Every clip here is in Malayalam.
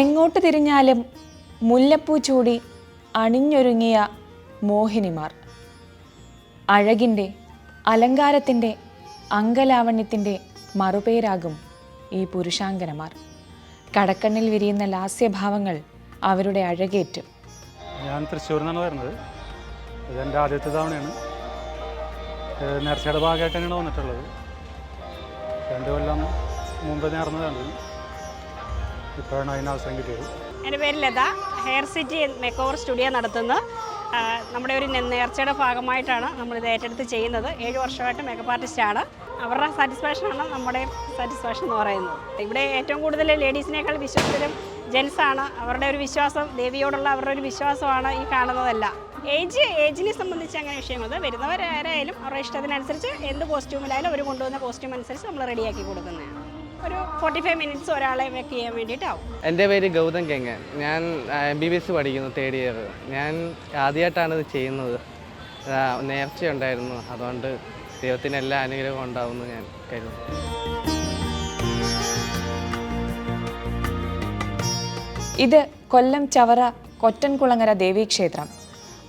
എങ്ങോട്ട് തിരിഞ്ഞാലും മുല്ലപ്പൂ ചൂടി അണിഞ്ഞൊരുങ്ങിയ മോഹിനിമാർ. അഴകിന്റെ അലങ്കാരത്തിന്റെ അങ്കലാവണ്യത്തിന്റെ മറുപേരാകും ഈ പുരുഷാങ്കനമാർ കടക്കണ്ണിൽ വിരിയുന്ന ലാസ്യഭാവങ്ങൾ അവരുടെ അഴകേറ്റും. ഞാൻ തൃശ്ശൂരിൽ നിന്നാണ് വരുന്നത് ഇതെന്റെ ആദ്യത്തെ തവണയാണ്. നേർച്ചയുടെ ഭാഗമായിട്ട് തന്നെയാണ് വന്നിട്ടുള്ളത്. രണ്ട് കൊല്ലം മുമ്പ് നേർന്നതാണ്. എന്റെ പേര് Latha. Hair City Makeover Studio നടത്തുന്നു. നമ്മുടെ ഒരു നേർച്ചയുടെ ഭാഗമായിട്ടാണ് നമ്മളിത് ഏറ്റെടുത്ത് ചെയ്യുന്നത്. ഏഴ് വർഷമായിട്ട് മേക്കപ്പ് ആർട്ടിസ്റ്റാണ് അവരുടെ സാറ്റിസ്ഫാക്ഷനാണ് നമ്മുടെ സാറ്റിസ്ഫാക്ഷൻ എന്ന് പറയുന്നത്. ഇവിടെ ഏറ്റവും കൂടുതൽ ലേഡീസിനേക്കാൾ വിശ്വാസത്തിലും ജെൻസാണ് അവരുടെ ഒരു വിശ്വാസം ദേവിയോടുള്ള അവരുടെ ഒരു വിശ്വാസമാണ് ഈ കാണുന്നതല്ല. ഏജ് ഏജിനെ സംബന്ധിച്ച് അങ്ങനെ വിഷയങ്ങൾ വരുന്നവരാരായാലും അവരുടെ ഇഷ്ടത്തിനനുസരിച്ച് എന്ത് കോസ്റ്റ്യൂമിലായാലും അവർ കൊണ്ടുവന്ന കോസ്റ്റ്യൂം അനുസരിച്ച് നമ്മൾ റെഡിയാക്കി കൊടുക്കുന്നതാണ്. ഒരു ഫോർട്ടി ഫൈവ് മിനിറ്റ്സ് ഒരാളെ വെക്ക് ചെയ്യാൻ വേണ്ടിയിട്ടാവും. എന്റെ പേര് ഗൗതം കെങ്ങൻ ഞാൻ എം ബി ബി എസ് പഠിക്കുന്നു തേർഡ് ഇയർ ഞാൻ ആദ്യമായിട്ടാണ് ഇത് ചെയ്യുന്നത്. നേർച്ച നേർച്ചയുണ്ടായിരുന്നു അതുകൊണ്ട് ദൈവത്തിന് എല്ലാ അനുഗ്രഹവും ഉണ്ടാവുമെന്ന് ഞാൻ കരുതുന്നു. ഇത് കൊല്ലം ചവറ കൊറ്റൻകുളങ്ങര ദേവീക്ഷേത്രം.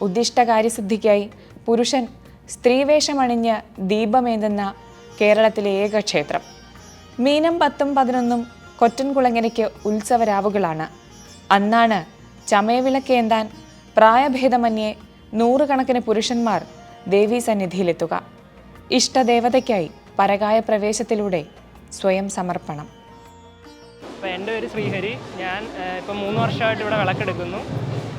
ഉദ്ദിഷ്ടകാര്യസിദ്ധിക്കായി പുരുഷൻ സ്ത്രീവേഷമണിഞ്ഞ് ദീപമേന്തുന്ന കേരളത്തിലെ ഏക ക്ഷേത്രം മീനം പത്തും പതിനൊന്നും കൊറ്റൻകുളങ്ങരയ്ക്ക് ഉത്സവരാവുകളാണ്. അന്നാണ് ചമയവിളക്കേന്താൻ പ്രായഭേദമന്യേ നൂറുകണക്കിന് പുരുഷന്മാർ ദേവീ സന്നിധിയിലെത്തുക. ഇഷ്ടദേവതയ്ക്കായി പരകായ പ്രവേശത്തിലൂടെ സ്വയം സമർപ്പണം. അപ്പോൾ എന്റെ പേര് ശ്രീഹരി. ഞാൻ ഇപ്പം മൂന്ന് വർഷമായിട്ട് ഇവിടെ വിളക്കെടുക്കുന്നു.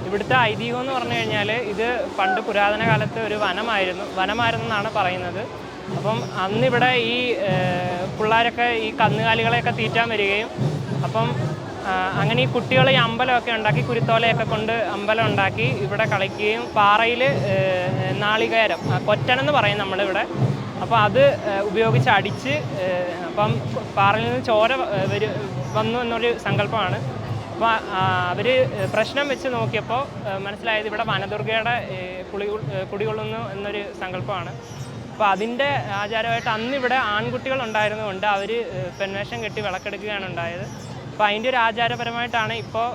ഇവിടുത്തെ ഐതിഹ്യം എന്ന് പറഞ്ഞു കഴിഞ്ഞാൽ ഇത് പണ്ട് പുരാതന കാലത്ത് ഒരു വനമായിരുന്നു. വനമായിരുന്നു എന്നാണ് പറയുന്നത്. അപ്പം അന്നിവിടെ ഈ പിള്ളേരൊക്കെ ഈ കന്നുകാലികളെയൊക്കെ തീറ്റാൻ വരികയും അപ്പം അങ്ങനെ ഈ കുട്ടികൾ ഈ അമ്പലമൊക്കെ ഉണ്ടാക്കി കുരുത്തോലയൊക്കെ കൊണ്ട് അമ്പലം ഉണ്ടാക്കി ഇവിടെ കളിക്കുകയും പാറയിൽ നാളികേരം കൊറ്റനെന്ന് പറയും നമ്മളിവിടെ. അപ്പോൾ അത് ഉപയോഗിച്ച് അടിച്ച് അപ്പം പാറയിൽ നിന്ന് ചോര വരു വന്നു എന്നൊരു സങ്കല്പമാണ്. അപ്പോൾ അവർ പ്രശ്നം വെച്ച് നോക്കിയപ്പോൾ മനസ്സിലായത് ഇവിടെ വനദുർഗയുടെ കുളി കുടികൊള്ളുന്നു എന്നൊരു സങ്കല്പമാണ്. അപ്പോൾ അതിന്റെ ആചാരമായിട്ട് അന്ന് ഇവിടെ ആൺകുട്ടികൾ ഉണ്ടായിരുന്നതുകൊണ്ട് അവർ പെൺവേഷം കെട്ടി വിളക്കെടുക്കുകയാണ് ഉണ്ടായത്. അപ്പോൾ അതിന്റെ ഒരു ആചാരപരമായിട്ടാണ് ഇപ്പോൾ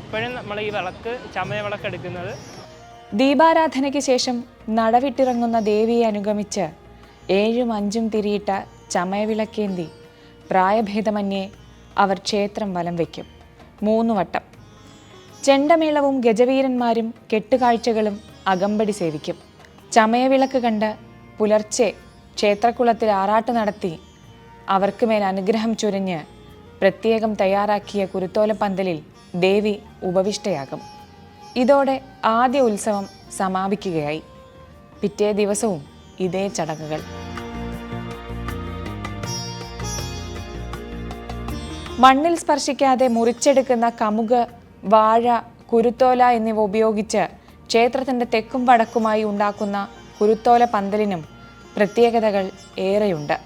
ഇപ്പോഴും നമ്മൾ ഈ വിളക്ക് ചമയ വിളക്കെടുക്കുന്നത്. ദീപാരാധനയ്ക്ക് ശേഷം നടവിട്ടിറങ്ങുന്ന ദേവിയെ അനുഗമിച്ച് ഏഴും അഞ്ചും തിരിയിട്ട ചമയവിളക്കേന്തി പ്രായഭേദമന്യേ അവർ ക്ഷേത്രം വലം വയ്ക്കും മൂന്ന് വട്ടം. ചെണ്ടമേളവും ഗജവീരന്മാരും കെട്ടുകാഴ്ചകളും അകമ്പടി സേവിക്കും. ചമയവിളക്ക് കണ്ട് പുലർച്ചെ ക്ഷേത്രക്കുളത്തിൽ ആറാട്ട് നടത്തി അവർക്ക് മേൽ അനുഗ്രഹം ചൊരിഞ്ഞ് പ്രത്യേകം തയ്യാറാക്കിയ കുരുത്തോലപ്പന്തലിൽ ദേവി ഉപവിഷ്ടയാകും. ഇതോടെ ആദ്യ ഉത്സവം സമാപിക്കുകയായി. പിറ്റേ ദിവസവും ഇതേ ചടങ്ങുകൾ. മണ്ണിൽ സ്പർശിക്കാതെ മുറിച്ചെടുക്കുന്ന കമുക് വാഴ കുരുത്തോല എന്നിവ ഉപയോഗിച്ച് ക്ഷേത്രത്തിന്റെ തെക്കും വടക്കുമായി ഉണ്ടാക്കുന്ന കുരുത്തോല പന്തലിനും പ്രത്യേകതകൾ ഏറെയുണ്ട്.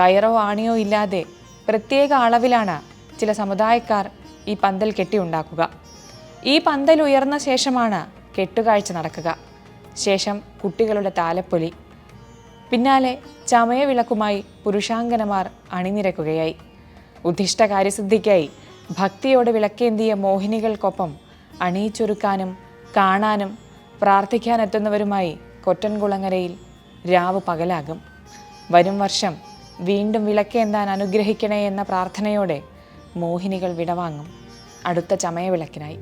കയറോ ആണിയോ ഇല്ലാതെ പ്രത്യേക അളവിലാണ് ചില സമുദായക്കാർ ഈ പന്തൽ കെട്ടിയുണ്ടാക്കുക ഈ പന്തൽ ഉയർന്ന ശേഷമാണ് കെട്ടുകാഴ്ച നടക്കുക. ശേഷം കുട്ടികളുടെ താലപ്പൊലി. പിന്നാലെ ചമയവിളക്കുമായി പുരുഷാങ്കനമാർ അണിനിരക്കുകയായി. ഉദ്ദിഷ്ട കാര്യസിദ്ധിക്കായി ഭക്തിയോടെ വിളക്കേന്തിയ മോഹിനികൾക്കൊപ്പം അണിയിച്ചൊരുക്കാനും കാണാനും പ്രാർത്ഥിക്കാനെത്തുന്നവരുമായി കൊറ്റൻകുളങ്ങരയിൽ രാവ് പകലാകും. വരും വർഷം വീണ്ടും വിളക്കേന്താൻ അനുഗ്രഹിക്കണേ എന്ന പ്രാർത്ഥനയോടെ മോഹിനികൾ വിടവാങ്ങും. അടുത്ത ചമയവിളക്കിനായി.